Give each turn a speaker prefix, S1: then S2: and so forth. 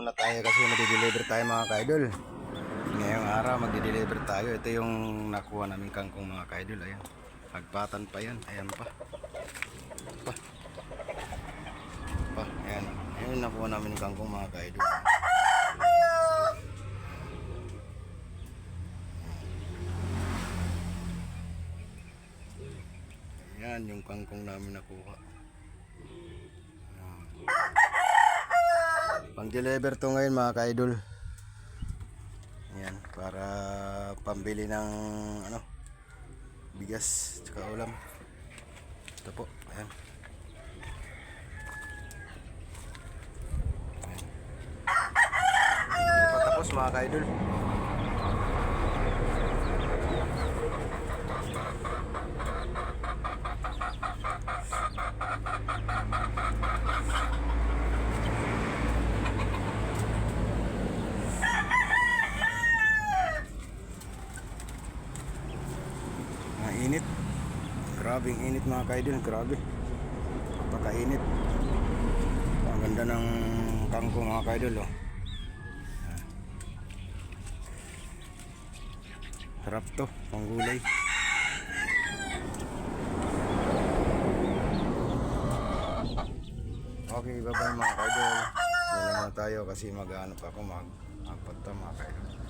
S1: Muna tayo kasi magdi-deliver tayo mga kaidol. Ngayong araw magdi-deliver tayo. Ito yung nakuha namin kangkong mga kaidol. Ayan. Pagpatan pa yan. Ayan pa. Pa. Pa. Ayan. Ayan nakuha namin kangkong mga kaidol. Ayan yung kangkong namin nakuha. Pang-deliver to ngayon mga ka-idol. Ayan, para pambili ng ano, bigas tsaka ulam. Ito po, ayan. Ayan. Hindi pa tapos mga ka-idol. Mainit. Grabe init mga ka-idol, grabe. Napakainit. Ang ganda ng kangkong mga ka-idol, oh. Sarap to, panggulay. Okay, bye-bye mga ka-idol. Yan na tayo kasi mag-ano pa ako, mag-apat mga ka-idol.